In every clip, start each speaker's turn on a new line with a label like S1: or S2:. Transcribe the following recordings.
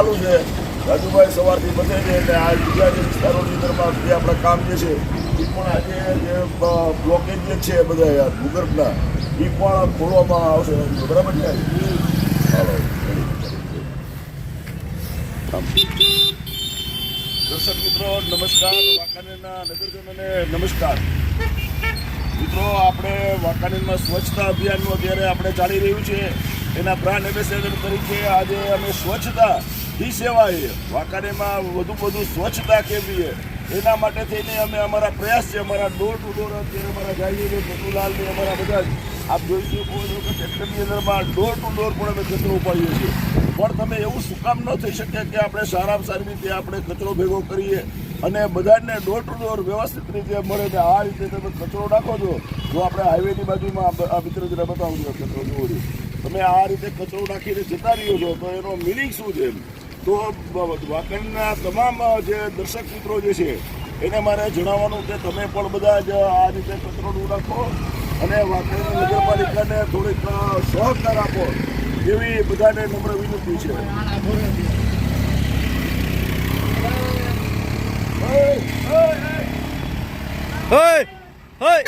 S1: ચાલુ છે. રાજુભાઈ સવારથી બધે છે આ બીજા જે વિસ્તારોની અંદરમાં જે આપણા કામ જે છે એ પણ આજે જે બ્લોકેજ જે છે બધા ભૂગર્ભના એ પણ ખોલવામાં આવશે. બરાબર છે? દર્શક મિત્રો, નમસ્કાર. વાંકાનેરના નગરજનોને નમસ્કાર. મિત્રો, આપણે વાંકાનેરમાં સ્વચ્છતા અભિયાનનું અત્યારે આપણે ચાલી રહ્યું છે. એના બ્રાન્ડ એમ્બેસેડર તરીકે આજે અમે સ્વચ્છતા ही સેવાએ વાંકાનેરમાં વધુ વધુ સ્વચ્છતા કેળવીએ. એના માટે થઈને અમે અમારા પ્રયાસ છે, અમારા ડોર ટુ ડોર અત્યારે અમારા ગાયની મધુલાલ ને અમારા બધા જ. આપ જોઈ શકો અંદરમાં ડોર ટુ ડોર પણ અમે કચરો ઉપાડીએ છીએ. પણ તમે એવું શું કામ ન થઈ શકે કે આપણે સારામાં સારી રીતે આપણે કચરો ભેગો કરીએ અને બધાને ડોર ટુ ડોર વ્યવસ્થિત રીતે મળે ને આ રીતે તમે કચરો નાખો છો જો આપણે હાઈવેની બાજુમાં આ- મિત્ર જરા બતાવું છું કચરો છો. તમે આ રીતે કચરો નાખીને જતા રહ્યો છો તો એનો મિનિંગ શું છે તો વાકણના તમામ જે દર્શક મિત્રો જે છે એને મારે જણાવવાનું કે તમે પણ બધા જ આ રીતે કચરો નાખો અને વાકણ નગરપાલિકાને થોડીક સહકાર આપો એવી બધાને નમ્ર વિનંતી છે
S2: Hey! Hey!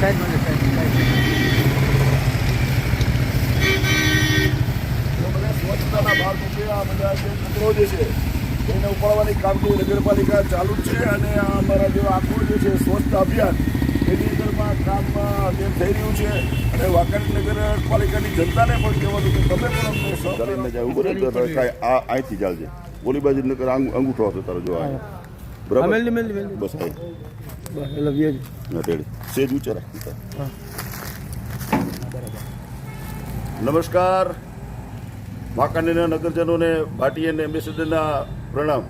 S2: Side માં લે, side માં, side માં.
S1: તો બધા સ્વચ્છતાના ભાગરૂપે આ બધા જે કચરો જે છે એને ઉપાડવાની કામગીરી નગરપાલિકા ચાલુ જ છે અને આ અમારા જે આખું જે છે સ્વચ્છતા અભિયાન એની અંદરમાં કામ જે થઈ રહ્યું છે અને વાંકાનેર નગરપાલિકાની જનતાને પણ કહેવાનું કે તમે પણ અમને સહકાર જાય ઊભો કાંઈ આ અહીંથી ચાલજે. ઓલી બાજુ નગર અંગૂઠો હતો તારો જો
S2: હા,
S1: બરાબર. બસ અહીં સેજ ઊંચા રાખી નમસ્કાર. વાંકાણીના નગરજનોને ભાટી અને એમ્બેસેડરના પ્રણામ.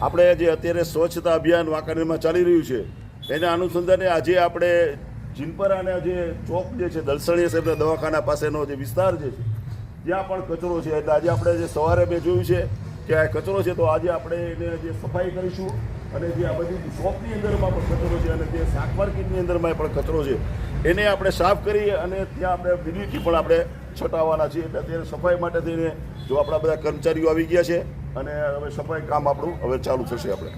S1: આપણે જે અત્યારે સ્વચ્છતા અભિયાન વાંકાનેરમાં ચાલી રહ્યું છે, એના અનુસંધાને આજે આપણે જીનપરાના જે ચોક જે છે, દલસણીયા સાહેબના દવાખાના પાસેનો જે વિસ્તાર જે છે, ત્યાં પણ કચરો છે. એટલે આજે આપણે જે સવારે મેં જોયું છે કે આ કચરો છે, તો આજે આપણે એને જે સફાઈ કરીશું અને જે આ બધી શોપની અંદરમાં પણ કચરો છે અને જે શાક અંદરમાં પણ કચરો છે. એને આપણે સાફ કરી અને ત્યાં આપણે બિલીથી પણ આપણે છટાવવાના છીએ. એટલે અત્યારે સફાઈ માટે થઈને જો આપણા બધા કર્મચારીઓ આવી ગયા છે અને હવે સફાઈ કામ આપણું હવે ચાલુ થશે આપણે.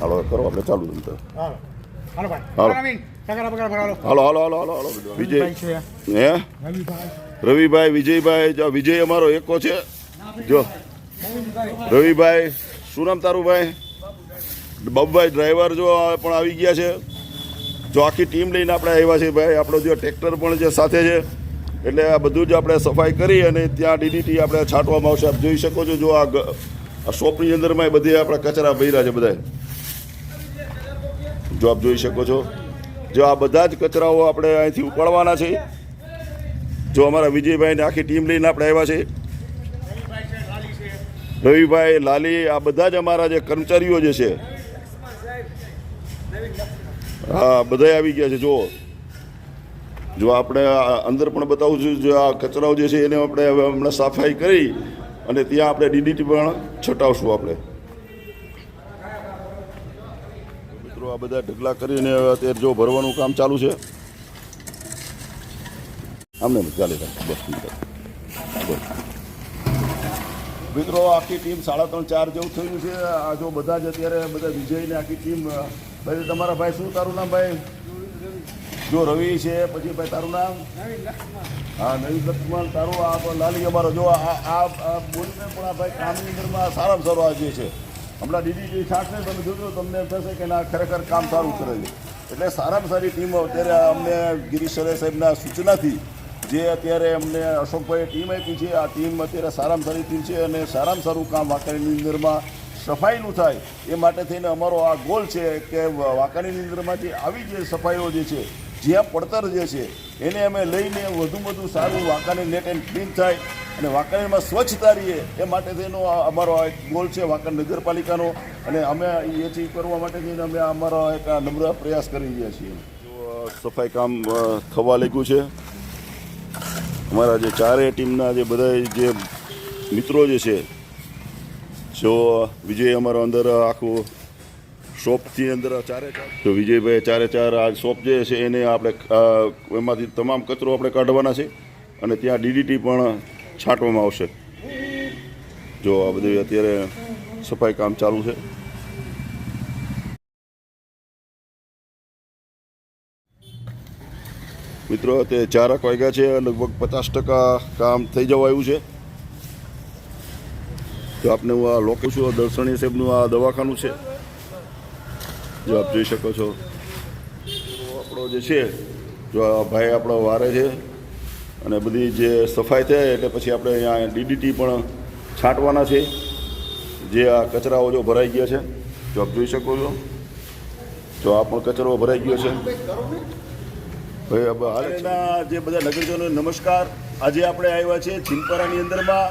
S1: હાલો કરો આપણે ચાલુ
S3: હાલો. હાલો ભાઈ.
S1: હાલો. હાલો હાલો હાલો વિજય. હે?
S3: રવિભાઈ.
S1: રવિભાઈ વિજયભાઈ જો વિજય અમારો એકો છે. જો. રવિભાઈ શું નામ તારું ભાઈ? બાબુભાઈ ડ્રાઈવર જો પણ આવી ગયા છે. જો આખી ટીમ લઈને આપણે આવ્યા છે ભાઈ, આપણો જે ટ્રેક્ટર પણ જે સાથે છે, એટલે આ બધું જ આપણે સફાઈ કરી અને ત્યાં ડીડીટી આપણે છાંટવામાં આવશે. આપ જોઈ શકો છો, જો આ શોપની અંદરમાં બધે આપણા કચરા ભર્યા છે બધા જો આપ જોઈ શકો છો, જો આ બધા જ કચરાઓ આપણે અહીંથી ઉપાડવાના છે. જો અમારા વિજયભાઈને આખી ટીમ લઈને આપણે આવ્યા છે. રવિભાઈ, લાલી, આ બધા જ અમારા જે કર્મચારીઓ જે છે હા બધા આવી ગયા છે જો જો આપણે અંદર પણ બતાવું છું, જો આ કચરાઓ જે છે, એને આપણે હવે હમણાં સફાઈ કરી અને ત્યાં આપણે ડીડીટી પણ છટાવશું આપણે. મિત્રો, આ બધા ઢગલા કરીને અત્યારે જો ભરવાનું કામ ચાલુ છે. આમને ચાલી બસ. મિત્રો, આખી ટીમ સાડા ત્રણ, ચાર જેવું થયું છે. આ જો બધા જ અત્યારે બધા વિજયને આખી ટીમ ભાઈ તમારા ભાઈ શું તારું નામ ભાઈ? જો રવિ છે, પછી ભાઈ તારું નામ? હા, નવીન લક્ષ્મણ, તારું આ લાલી અમારો. જો આ બોલીને પણ આ ભાઈ કામની અંદરમાં સારામાં સારો આજે છે. હમણાં ડીડી છાંટને તમે જોજો, તમને એમ થશે કે ના, ખરેખર કામ સારું કરે છે. એટલે સારામાં સારી ટીમ અત્યારે અમને ગિરીશ સરે સાહેબના સૂચનાથી જે અત્યારે અમને અશોકભાઈએ ટીમ આપી છે, આ ટીમ અત્યારે સારામાં સારી ટીમ છે અને સારામાં સારું કામ વાંકાણીની અંદરમાં સફાઈનું થાય, એ માટે થઈને અમારો આ ગોલ છે કે વાંકાણીની અંદરમાં જે આવી જે સફાઈઓ જે છે, જ્યાં પડતર જે છે, એને અમે લઈને વધુ વધુ સારું વાંકાણી નેટ એન્ડ ક્લીન થાય અને વાંકાનેરમાં સ્વચ્છતા રહીએ એ માટે આ અમારો આ એક ગોલ છે વાંકાણ નગરપાલિકાનો અને અમે એ અચીવ કરવા માટે થઈને અમે અમારો એક નમ્ર પ્રયાસ કરી રહ્યા છીએ. સફાઈ કામ થવા લાગ્યું છે, અમારા જે ચારે ટીમના જે બધા જે મિત્રો જે છે જો વિજય અમારો અંદર આખું શોપથી અંદર ચારે તો વિજયભાઈ ચારે ચાર આ શોપ જે છે એને આપણે એમાંથી તમામ કચરો આપણે કાઢવાના છે અને ત્યાં ડીડીટી પણ છાંટવામાં આવશે. જો આ બધું અત્યારે સફાઈ કામ ચાલુ છે. મિત્રો તે ચારક વાગ્યા છે, લગભગ પચાસ ટકા કામ થઈ જવાયું છે. તો આપને હું આ લોકો છું દર્શનીય સાહેબનું આ દવાખાનું છે. જો આપ જોઈ શકો છો. આપણો જે છે, જો આ ભાઈ આપણો વારે છે અને બધી જે સફાઈ થાય એટલે પછી આપણે અહીંયા ડીડીટી પણ છાંટવાના છે. જે આ કચરાઓ જો ભરાઈ ગયા છે, જો આપ જોઈ શકો છો. જો આ પણ કચરો ભરાઈ ગયો છે. ભાઈ હાલના જે બધા નગરજનો નમસ્કાર. આજે આપણે આવ્યા છીએ ચિંપરાની અંદરમાં.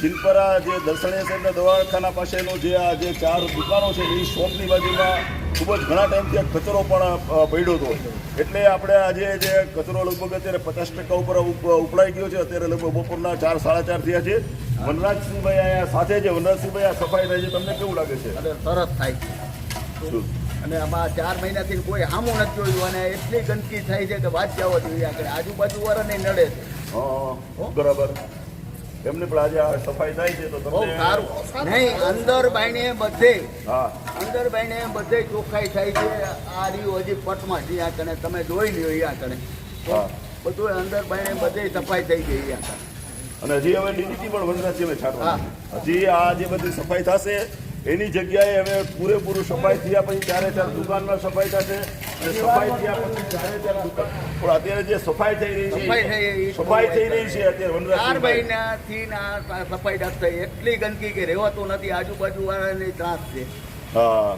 S1: ચિનપરા જે દર્શનીય સાહેબના દવાખાના પાસેનો જે આ જે ચાર દુકાનો છે એ શોપની બાજુમાં ખૂબ જ ઘણા ટાઈમથી કચરો પણ પડ્યો હતો. એટલે આપણે આજે જે કચરો લગભગ અત્યારે પચાસ ટકા ઉપર ઉપ- ઉપડાઈ ગયો છે. અત્યારે લગભગ બપોરના ચાર સાડા ચાર થયા છે. વનરાજસિંહભાઈ અહીંયા સાથે છે. વનરાજસિંહભાઈ આ સફાઈ થાય છે. તમને કેવું લાગે છે?
S4: તરત થાય છે. અને આમાં ચાર મહિનાથી કોઈ હામું નથી જોયું અને એટલી ગંદકી થાય છે કે વાત જવા જોઈએ આગળ આજુબાજુ વાળાને નડે છે.
S1: બરાબર. એમને પણ આજે આ સફાઈ થાય છે તો તમને
S4: સારું. નહીં અંદર બાઈને બધે
S1: હા.
S4: અંદર બાઈને બધે ચોખ્ખાઈ થાય છે. આ રહ્યું હજી પટમાં છે આ કણે. તમે જોઈ લ્યો અહીંયા કણે.
S1: હા.
S4: બધું અંદર બાઈને બધે સફાઈ થઈ ગઈ અહીંયા
S1: અને હજી હવે ડીડીટી પણ વનરાજ અમે છાંટવા હજી આ જે બધી સફાઈ થશે એની જગ્યાએ હવે પૂરેપૂરું સફાઈ થયા પછી ત્યારે ચાર દુકાનમાં સફાઈ થશે અને સફાઈ થયા પછી દુકાન પણ અત્યારે જે સફાઈ થઈ રહી છે સફાઈ થઈ રહી છે. અત્યારે
S4: ચાર મહિનાથી ના સફાઈ થઈ. એટલી ગંદકી કે રહેવાતું નથી. આજુબાજુ વાળાને ત્રાસ છે.
S1: હા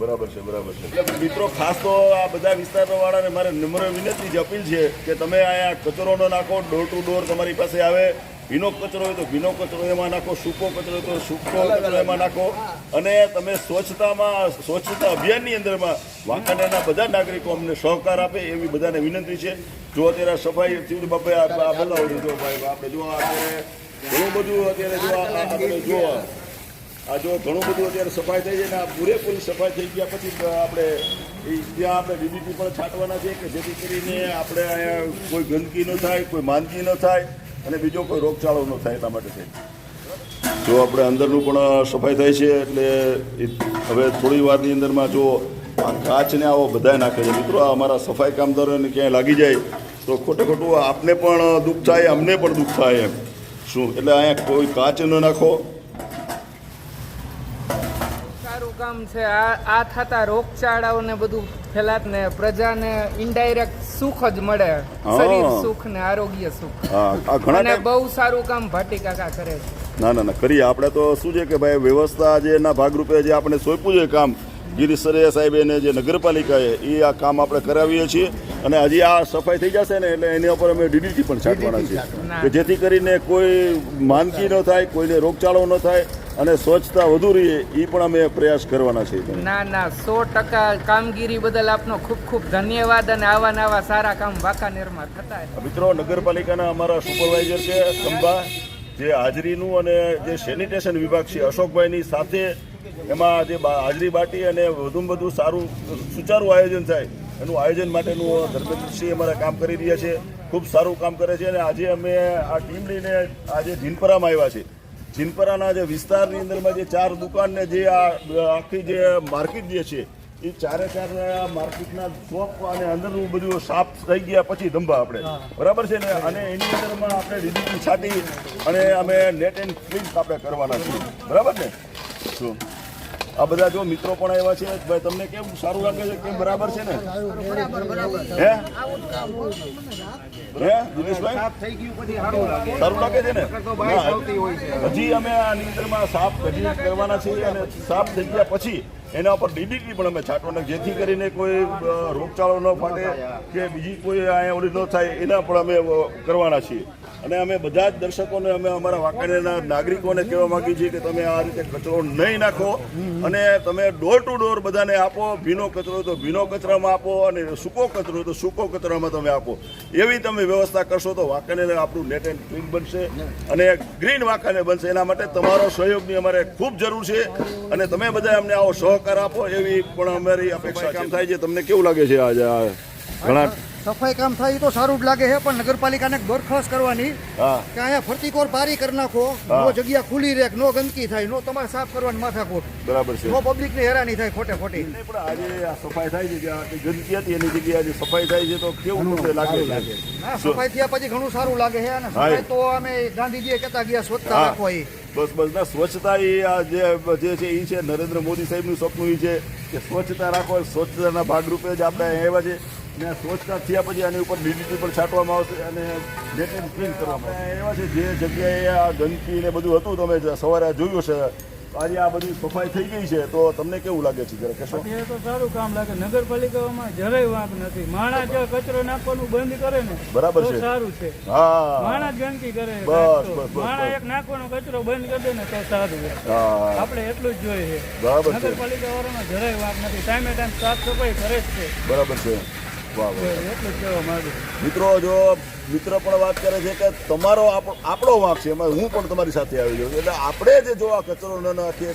S1: બરાબર છે બરાબર છે. મિત્રો ખાસ તો આ બધા વિસ્તારો વાળાને મારે નમ્ર વિનંતી જ અપીલ છે કે તમે આ કચરો ન નાખો ડોર ટુ ડોર તમારી પાસે આવે. ભીનો કચરો હોય તો ભીનો કચરો એમાં નાખો સૂકો કચરો હોય તો સૂકો કચરો એમાં નાખો. અને તમે સ્વચ્છતામાં સ્વચ્છતા અભિયાનની અંદરમાં વાંકાનેરના બધા નાગરિકો અમને સહકાર આપે એવી બધાને વિનંતી છે. જો અત્યારે સફાઈ થયું બાપે આ છો. જો ભાઈ આપણે જો અત્યારે ઘણું બધું અત્યારે જો આપણે આ આ જો ઘણું બધું અત્યારે સફાઈ થઈ જાય ને આ પૂરેપૂરી સફાઈ થઈ ગયા પછી આપણે ત્યાં આપણે ડીડીટી પણ છાંટવાના છે કે જેથી કરીને આપણે કોઈ ગંદકી ન થાય કોઈ માંદગી ન થાય. અને બીજો કોઈ રોગચાળો ન થાય એટલા માટે થઈ જો આપણે અંદરનું પણ સફાઈ થાય છે, એટલે હવે થોડી વારની અંદરમાં જો આ કાચને આવો બધાય નાખે છે. મિત્રો, આ અમારા સફાઈ કામદારોને ક્યાંય લાગી જાય, તો ખોટે ખોટું આપને પણ દુઃખ થાય, અમને પણ દુઃખ થાય એમ. શું? એટલે અહીંયા કોઈ કાચ ન નાખો.
S5: સારું કામ છે. આ આ થતા રોગચાળાઓને બધું ફેલાત ને પ્રજાને ઇનડાયરેક્ટ સુખ જ મળે. શરીર સુખ ને આરોગ્ય સુખ. અને બહુ સારું કામ ભાટી કાકા કરે છે.
S1: ના ના ના કરીએ. આપણે તો શું છે કે ભાઈ વ્યવસ્થા જે એના ભાગરૂપે જે આપણે સોંપ્યું છે કામ ગિરીશ સરૈયા સાહેબે ને જે નગરપાલિકાએ એ આ કામ આપણે કરાવીએ છીએ. અને હજી આ સફાઈ થઈ જશે ને એટલે એની ઉપર અમે ડીડીટી પણ છાંટવાના છીએ. કે જેથી કરીને કોઈ માંદગી ન થાય કોઈને રોગચાળો ન થાય અને સ્વચ્છતા વધુ રહીએ એ પણ અમે પ્રયાસ કરવાના છીએ
S5: ના ના સો ટકા કામગીરી બદલ આપનો ખૂબ ખૂબ ધન્યવાદ અને આવા નવા સારા કામ વાંકાનેરમાં થતા
S1: મિત્રો નગરપાલિકાના અમારા સુપરવાઇઝર છે સંભા જે હાજરીનું અને જે સેનિટેશન વિભાગ છે અશોકભાઈની સાથે એમાં જે હાજરી બાટી અને વધુમાં વધુ સારું સુચારું આયોજન થાય એનું આયોજન માટેનું ધર્મેન્દ્રસિંહ અમારા કામ કરી રહ્યા છે. ખૂબ સારું કામ કરે છે અને આજે અમે આ ટીમ લઈને આજે ઢીનપરામાં આવ્યા છે. જીનપરાના જે વિસ્તારની અંદરમાં જે ચાર દુકાનને જે આ આખી જે માર્કેટ જે છે એ ચારે ચાર માર્કેટના શોપ અને અંદરનું બધું સાફ થઈ ગયા પછી ધંભા આપણે. બરાબર છે ને? અને એની અંદરમાં આપણે ડીડીટી છાંટી અને અમે નેટ એન્ડ ક્લીન આપણે કરવાના છીએ. બરાબર ને? શું આ બધા જો મિત્રો પણ આવ્યા છે, ભાઈ, તમને કેમ સારું લાગે છે? કેમ બરાબર છે ને? હે? હે, દિનેશભાઈ?
S3: સારું લાગે
S1: છે ને. હજી અમે આ નિંદ્રમાં સાફ હજી કરવાના છીએ અને સાફ થઈ ગયા પછી એના ઉપર ડીડીટી પણ અમે છાંટવાના જેથી કરીને કોઈ રોગચાળો ન ફાટે કે બીજી કોઈ અહીંયા ઓલી ન થાય એના પણ અમે કરવાના છીએ. અને અમે બધા જ દર્શકોને, અમે અમારા વાંકાનેરના નાગરિકોને કહેવા માંગીએ છીએ કે તમે આ રીતે કચરો નહીં નાખો અને તમે ડોર ટુ ડોર બધાને આપો, ભીનો કચરો તો ભીનો કચરામાં આપો અને સૂકો કચરો તો સૂકો કચરામાં તમે આપો. એવી તમે વ્યવસ્થા કરશો તો વાંકાનેર આપણું નેટ એન્ડ ક્લીન બનશે અને ગ્રીન વાંકાને બનશે. એના માટે તમારો સહયોગની અમારે ખૂબ જરૂર છે અને તમે બધા અમને આવો સહકાર આપો એવી પણ અમારી અપેક્ષા કામ થાય છે. તમને કેવું લાગે છે આજે ઘણા
S2: સફાઈ કામ થાય તો સારું જ લાગે છે પણ નગરપાલિકાને દરખાસ્ત કરવાની કે અહીંયા ફરતી કોર પારી કરી નાખો નો જગ્યા ખુલી રહે નો ગંદકી થાય નો તમારે સાફ કરવાની માથાકૂટ.
S1: બરાબર છે.
S2: નો પબ્લિક ને હેરાની થાય ખોટે ખોટી.
S1: નહીં, પણ આજે આ સફાઈ થાય છે કે ગંદકી હતી એની જગ્યાએ આજે સફાઈ થાય છે તો કેવું લાગે છે?
S2: હા સફાઈ થયા પછી ઘણું સારું લાગે છે અને. સફાઈ તો અમે ગાંધીજીએ કહેતા ગયા સ્વચ્છતા રાખો એ
S1: બસ બસ ના સ્વચ્છતા એ આ જે જે છે એ છે નરેન્દ્ર મોદી સાહેબનું સપનું એ છે કે સ્વચ્છતા રાખો સ્વચ્છતાના ભાગરૂપે જ આપણે આવ્યા છે. ને સ્વચ્છતા થયા પછી આની ઉપર ડીડીટી પણ છાંટવામાં આવશે અને નેટ ક્લીન કરવામાં આવશે. એવા છે. જે જગ્યાએ આ ગંદકી ને બધું હતું તમે સવારે જોયું છે આજે આ બધી સફાઈ થઈ ગઈ છે તો તમને કેવું લાગે છે? જરા કહેશો.
S3: એ તો સારું કામ લાગે. નગરપાલિકામાં જરાય વાંક નથી. માણસ જો કચરો નાખવાનું બંધ કરે ને
S1: બરાબર છે.
S3: સારું છે.
S1: હા.
S3: માણસ ગંદકી કરે.
S1: બસ, બસ,
S3: માણસ એક નાખવાનો કચરો બંધ કરી દે ને તો સારું આપણે એટલું જ જોઈએ
S1: બરાબર છે.
S3: નગરપાલિકા વાળાનો જરાય વાંક નથી. ટાઈમે ટાઈમ સાફ સફાઈ કરે જ છે.
S1: બરાબર છે. મિત્રો જો મિત્ર પણ વાત કરે છે કે તમારો આપ- આપણો વાંક છે એમાં હું પણ તમારી સાથે આવી જાઉં એટલે આપણે જ જો આ કચરો ન નાખીએ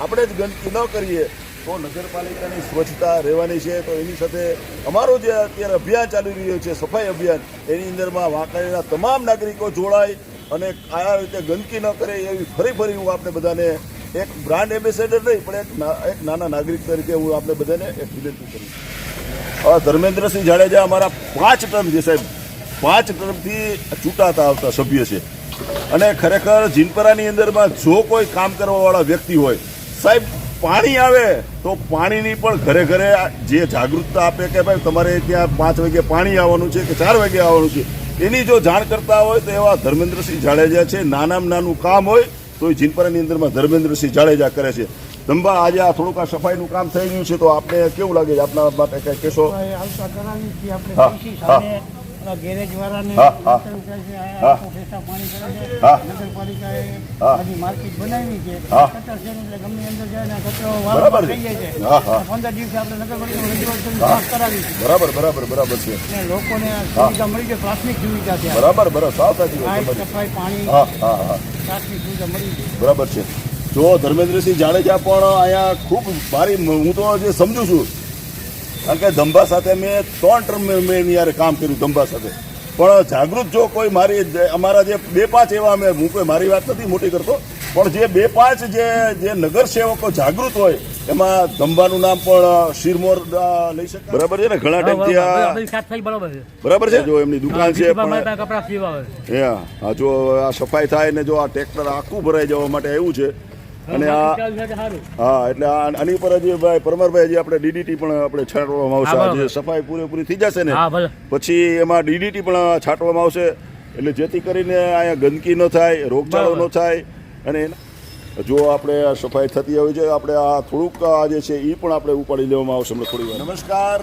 S1: આપણે જ ગંદકી ન કરીએ તો નગરપાલિકાની સ્વચ્છતા રહેવાની છે. તો એની સાથે અમારું જે અત્યારે અભિયાન ચાલી રહ્યું છે સફાઈ અભિયાન એની અંદરમાં વાંકાનેરના તમામ નાગરિકો જોડાય અને આ રીતે ગંદકી ન કરે એવી ફરી ફરી હું આપણે બધાને એક બ્રાન્ડ એમ્બેસેડર નહીં પણ એક નાના નાગરિક તરીકે હું આપણે બધાને એક વિનંતી કરું છું. અ, ધર્મેન્દ્રસિંહ જાડેજા અમારા પાંચ ટર્મ છે સાહેબ, પાંચ ટર્મથી ચૂંટાતા આવતા સભ્ય છે. અને ખરેખર જીનપરાની અંદરમાં જો કોઈ કામ કરવાવાળા વ્યક્તિ હોય, સાહેબ, પાણી આવે તો પાણીની પણ ઘરે ઘરે જે જાગૃતતા આપે કે ભાઈ તમારે ત્યાં પાંચ વાગે પાણી આવવાનું છે કે ચાર વાગે આવવાનું છે, એની જો જાણ કરતા હોય તો એવા ધર્મેન્દ્રસિંહ જાડેજા છે. નાનામાં નાનું કામ હોય તો એ જીનપરાની અંદરમાં ધર્મેન્દ્રસિંહ જાડેજા કરે છે. ધંબા આજે આ થોડુંક આ સફાઈનું કામ થઈ ગયું છે તો આપને કેવું લાગે છે? આપના માટે કંઈ કહેશો?
S6: આપણે
S1: બરાબર
S6: આપણે
S1: બરાબર બરાબર બરાબર છે.
S6: લોકોને પ્રાથમિક સુવિધા
S1: બરાબર બરાબર. સાવ સાચી વાત
S6: પાણી પ્રાથમિક સુવિધા મળી
S1: બરાબર છે. જો ધર્મેન્દ્રસિંહ જાડેજા પણ અહીંયા ખૂબ મારી હું તો જે સમજુ છું કારણ કે ધંભા સાથે મેં ત્રણ ટર્મ મેં એની યારે કામ કર્યું ધંભા સાથે. પણ જાગૃત જો કોઈ મારી અમારા જે બે પાંચ એવા અમે હું કોઈ મારી વાત નથી મોટી કરતો પણ જે બે પાંચ જે જે નગર સેવકો જાગૃત હોય એમાં ધંબાનું નામ પણ શિરમોર લઈ શકે બરાબર છે ને? ઘણા ટાઈમથી આ
S6: બરાબર છે.
S1: જો એમની દુકાન છે પણ
S6: કપડા સીવા
S1: હા જો આ સફાઈ થાય ને જો આ ટ્રેક્ટર આખું ભરાઈ જવા માટે આવ્યું છે અને આ હા એટલે આ આની ઉપર હજી ભાઈ પરમારભાઈ હજી આપણે ડીડીટી પણ આપણે છાંટવામાં આવશે.
S6: હા,
S1: આ જે
S6: બરાબર.
S1: સફાઈ પૂરેપૂરી થઈ જશે ને? પછી એમાં ડીડીટી પણ છાંટવામાં આવશે. એટલે જેથી કરીને અહીંયા ગંદકી ન થાય રોગચાળો ન થાય અને જો આપણે આ સફાઈ થતી હોય છે આપણે આ થોડુંક આ જે છે એ પણ આપણે ઉપાડી લેવામાં આવશે હમણાં થોડી વાર. નમસ્કાર.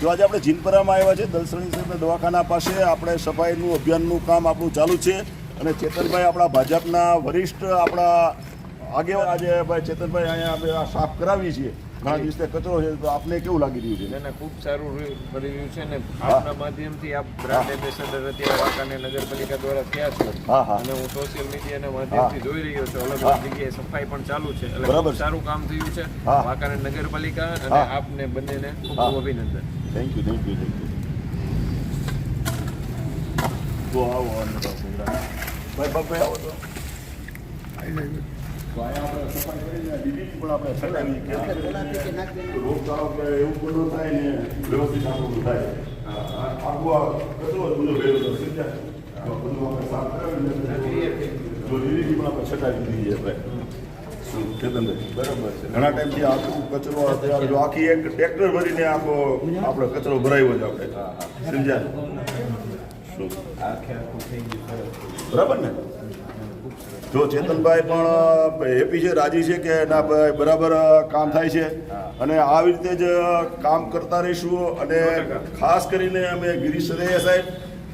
S1: જો આજે આપણે જીનપરામાં આવ્યા છે દલસણી સાહેબના દવાખાના પાસે આપણે સફાઈનું અભિયાનનું કામ આપણું ચાલુ છે. અને ચેતનભાઈ આપણા ભાજપના વરિષ્ઠ આપણા આગેવાન આજે ભાઈ ચેતનભાઈ અહીંયા આપણે આ સાફ કરાવીએ છીએ. ઘણા દિવસે કચરો છે તો આપને કેવું લાગી રહ્યું છે?
S7: એને ના ખૂબ સારું રહ્યું- કરી રહ્યું છે ને. આપના માધ્યમથી આપ બ્રાન્ડ એમ્બેસેડર અત્યારે વાંકાને નગરપાલિકા દ્વારા થયા છો. અને હું સોશિયલ મીડિયાના માધ્યમથી જોઈ રહ્યો છું. અલગ અલગ જગ્યાએ સફાઈ પણ ચાલુ છે. એટલે. સારું કામ થયું છે. વાંકાને નગરપાલિકા અને આપને બંનેને ખૂબ ખૂબ અભિનંદન.
S1: Thank you thank you thank you તો આવો આવો, આવો, ભાઈ ભાઈ આવો તો. તો આપણે સફાઈ કરીને DDT પણ આપણે કે રોગચાળો કે એવું બધું થાય ને વ્યવસ્થિત આપણું થાય. આખું આ કચરો બધો ભેગો થયો, બધું આપણે સાફ કરાવીને જો DDT પણ આપણે છટાવી બરાબર છે. ઘણા ટાઈમથી આખું કચરો અત્યારે જો આખી એક ટ્રેક્ટર ભરીને આખો આપણો કચરો ભરાયો છે આપણે. સમજ્યા? બરાબર ને? જો ચેતનભાઈ પણ હેપી છે રાજી છે કે ના ભાઈ બરાબર કામ થાય છે અને આવી રીતે જ કામ કરતા રહીશું અને ખાસ કરીને અમે ગિરીશ સરૈયા સાહેબ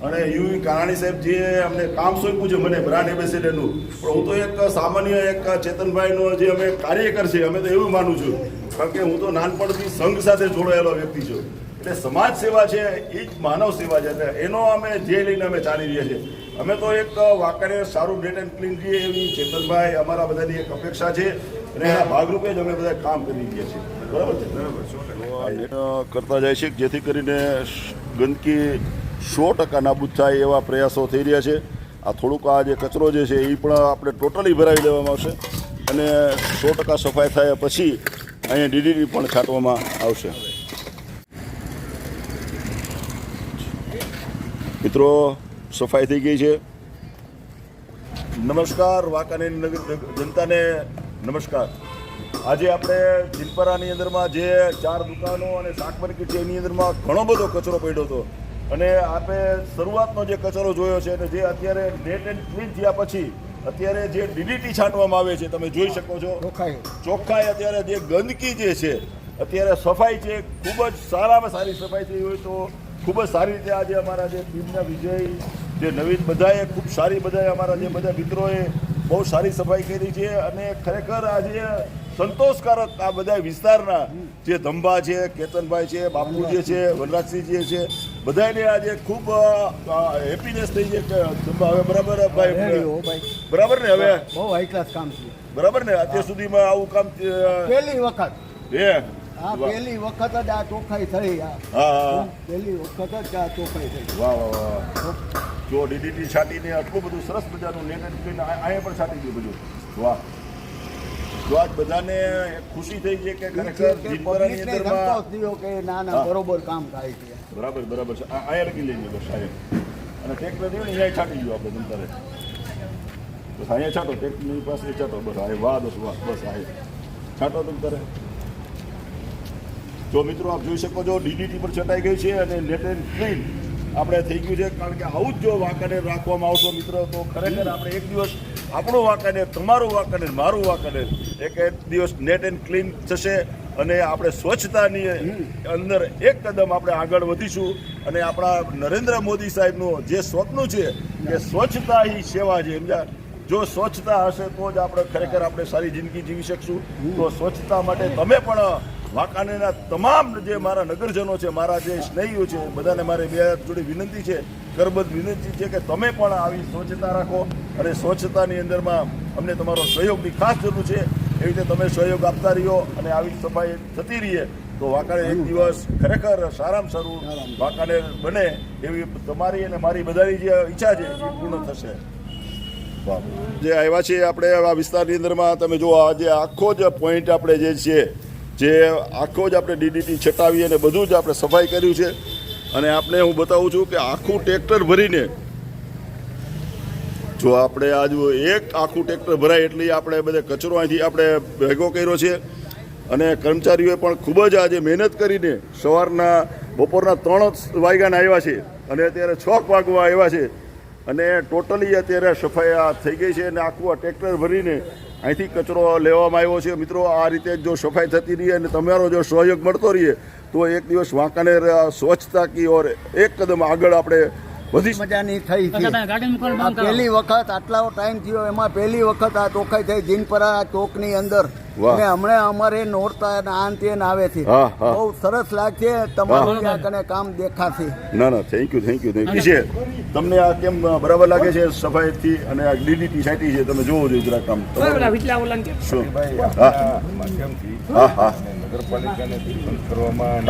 S1: અને યુ કારાણી સાહેબ જે અમને કામ સોંપ્યું છે મને બ્રાન્ડ એમ્બેસેડરનું. પણ હું તો એક સામાન્ય એક ચેતનભાઈનો જે અમે કાર્યકર છે અમે તો એવું માનું છું કારણ કે હું તો નાનપણથી સંઘ સાથે જોડાયેલો વ્યક્તિ છું. એટલે સમાજ સેવા છે એ જ માનવ સેવા છે એનો અમે જે લઈને અમે ચાલી રહ્યા છીએ. અમે તો એક વાંકાને સારું નેટ એન્ડ ક્લીન રહીએ એવી ચેતનભાઈ અમારા બધાની એક અપેક્ષા છે અને એના ભાગરૂપે જ અમે બધા કામ કરી રહ્યા છીએ. બરાબર છે? બરાબર કરતા જાય છે જેથી કરીને ગંદકી સો ટકા નાબૂદ થાય એવા પ્રયાસો થઈ રહ્યા છે. આ થોડુંક આ જે કચરો જે છે એ પણ આપણે ટોટલી ભરાવી દેવામાં આવશે અને સો ટકા સફાઈ થાય પછી અહીંયા ડીડીટી પણ છાંટવામાં આવશે. મિત્રો સફાઈ થઈ ગઈ છે. નમસ્કાર વાંકાનેર જનતાને નમસ્કાર. આજે આપણે જીનપરાની અંદરમાં જે ચાર દુકાનો અને શાક માર્કેટ છે એની અંદરમાં ઘણો બધો કચરો પડ્યો હતો. અને આપણે શરૂઆતનો જે કચરો જોયો છે અને જે અત્યારે નેટ એન્ડ ક્લીન થયા પછી અત્યારે જે ડીડીટી છાંટવામાં આવે છે તમે જોઈ શકો છો.
S6: ચોખ્ખાઈ.
S1: ચોખ્ખાઈ અત્યારે જે ગંદકી જે છે અત્યારે સફાઈ છે ખૂબ જ સારામાં સારી સફાઈ થઈ હોય તો ખૂબ જ સારી રીતે આજે અમારા જે ટીમના વિજય જે નવીન બધાએ ખૂબ સારી બધાએ અમારા જે બધા મિત્રોએ બહુ સારી સફાઈ કરી છે અને ખરેખર આજે સંતોષકારક આ બધા વિસ્તારના જે ધંભા છે કેતનભાઈ છે બાપુજી છે વનરાજસિંહ જે છે બધાને આજે ખૂબ હેપીનેસ થઈ છે કે ધંભા હવે બરાબર ભાઈ બરાબર ને હવે?
S6: બહુ હાઈ ક્લાસ કામ છે.
S1: બરાબર ને? અત્યાર સુધીમાં આવું કામ
S6: પહેલી વખત.
S1: હે
S6: પહેલી વખત જ આ ચોખ્ખાઈ થઈ આ
S1: હા
S6: પહેલી વખત જ આ ચોખાઈ થઈ.
S1: વાહ વાહ વાહ જો ડીડીટી છાંટીને આટલું બધું સરસ મજાનું નેટ એન્ડ અહીંયા પણ છાંટી ગયું બધું. વાહ. જો આજ બધાને ખુશી થઈ છે કે ખરેખર જીતપરાની અંદરમાં
S6: થયો કે ના ના બરોબર કામ થાય છે.
S1: બરાબર બરાબર છે. આ- અહીંયા લગી લઈ બસ સાહેબ અને ટેક્ટર થયું અહીંયા છાંટી ગયું આપણે તંતરે બસ અહીંયા છાંટો ટેક્ટરની પાસે છાંટો. બસ આ વાહ બસ વાહ બસ આ છાંટો તંતરે જો મિત્રો આપ જોઈ શકો છો ડીડીટી પર છટાઈ ગઈ છે અને નેટ એન્ડ ક્લીન આપણે થઈ ગયું છે, કારણ કે આવું જ જો વાંકાનેર રાખવામાં આવશો મિત્રો, તો ખરેખર આપણે એક દિવસ આપણું વાંકાનેર, તમારું વાંકાનેર, મારું વાંકાનેર, એક એક દિવસ નેટ એન્ડ ક્લીન થશે અને આપણે સ્વચ્છતાની અંદર એક કદમ આપણે આગળ વધીશું. અને આપણા નરેન્દ્ર મોદી સાહેબનું જે સ્વપ્ન છે કે સ્વચ્છતા હી સેવા છે, સમજ્યા? જો સ્વચ્છતા હશે તો જ આપણે ખરેખર આપણે સારી જિંદગી જીવી શકશું. તો સ્વચ્છતા માટે તમે પણ વાંકાનેરના તમામ જે મારા નગરજનો છે, મારા જે સ્નેહીઓ છે, બધાને મારે બે જોડે વિનંતી છે કરબદ્ધ વિનંતી છે કે તમે પણ આવી સ્વચ્છતા રાખો અને સ્વચ્છતાની અંદરમાં અમને તમારો સહયોગની ખાસ જરૂર છે. એવી રીતે તમે સહયોગ આપતા રહ્યો અને આવી સફાઈ થતી રહીએ તો વાંકાનેર એક દિવસ ખરેખર સારામાં સારું વાંકાનેર બને એવી તમારી અને મારી બધાની જે ઈચ્છા છે એ પૂર્ણ થશે. જે આવ્યા છે આપણે આ વિસ્તારની અંદરમાં, તમે જો આ જે આખો જ પોઈન્ટ આપણે જે છે જે આખો જ આપણે ડીડીટી છટાવી અને બધું જ આપણે સફાઈ કર્યું છે. અને આપણે હું બતાવું છું કે આખું ટ્રેક્ટર ભરીને જો આપણે આજ એક આખું ટ્રેક્ટર ભરાય એટલી આપણે બધે કચરો અહીંથી આપણે ભેગો કર્યો છે. અને કર્મચારીઓએ પણ ખૂબ જ આજે મહેનત કરીને સવારના બપોરના ત્રણ વાગ્યાના આવ્યા છે અને અત્યારે છ વાગવા આવ્યા છે. અને ટોટલી અત્યારે સફાઈ થઈ ગઈ છે અને આખું આ ટ્રેક્ટર ભરીને અહીંથી કચરો લેવામાં આવ્યો છે. મિત્રો, આ રીતે જો સફાઈ થતી રહી અને તમારો જો સહયોગ મળતો રહીએ તો એક દિવસ વાંકાનેર સ્વચ્છતા કી ઓર એક કદમ આગળ આપણે વધી
S6: મજાની થઈ છે. પહેલી વખત આટલા ટાઈમ થયો એમાં પહેલી વખત આ ચોખ્ખાઈ થઈ જીનપરા ચોકની અંદર. અને હમણાં અમારે નોરતા અને આન તેન આવે છે. બહુ સરસ લાગશે તમારું ત્યાં કને કામ દેખાશે.
S1: ના ના thank you thank you thank you છે તમને આ કેમ બરાબર લાગે છે સફાઈથી અને આ ડીડીટી સાઈટી છે? તમે જોવો જોઈએ જરાક કામ? હા હા.
S8: નગરપાલિકાને સરપંચ કરવામાં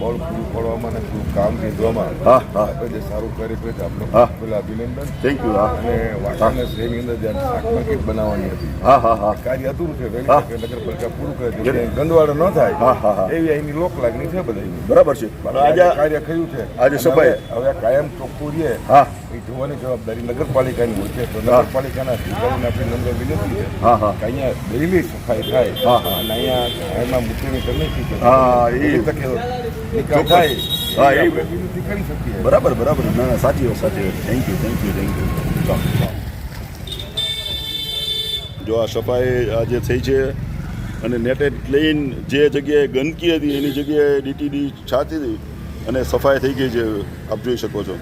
S8: બોલ પૂરું પાડવામાં અને પૂરું કામ લીધવામાં
S1: હા, હા.
S8: આપણે જે સારું કરી છે આપનું
S1: હા.
S8: પેલા અભિનંદન
S1: થેન્ક યુ
S8: અને વાટાના શહેરની અંદર જ્યારે શાક માર્કેટ બનાવવાની હતી
S1: હા હા હા
S8: કાર્ય અધૂરું છે. નગરપાલિકા પૂરું કરે છે ગંદવાડો ન થાય. એવી અહીંની લોક લાગણી છે બધાની
S1: બરાબર છે
S8: આજે કાર્ય કર્યું છે
S1: આજે સભાએ
S8: હવે- કાયમ ચોખ્ખું રહીએ
S1: હા.
S8: એ જોવાની જવાબદારી નગરપાલિકાની હોય છે તો નગરપાલિકાના અધિકારીને આપણી નમ્ર વિનંતી છે
S1: હા, હા.
S8: કે અહીંયા ડેલી સફાઈ થાય. અને અહીંયા એમાં
S1: હા, એ- હા, એ- બરાબર બરાબર. ના ના સાચી વાત સાચી વાત. Thank you thank you thank you જો આ સફાઈ આજે થઈ છે અને નેટેડ લઈન ક્લીન જે જગ્યાએ ગંદકી હતી એની જગ્યાએ ડીટીડી છાતી હતી અને સફાઈ થઈ ગઈ છે આપ જોઈ શકો છો.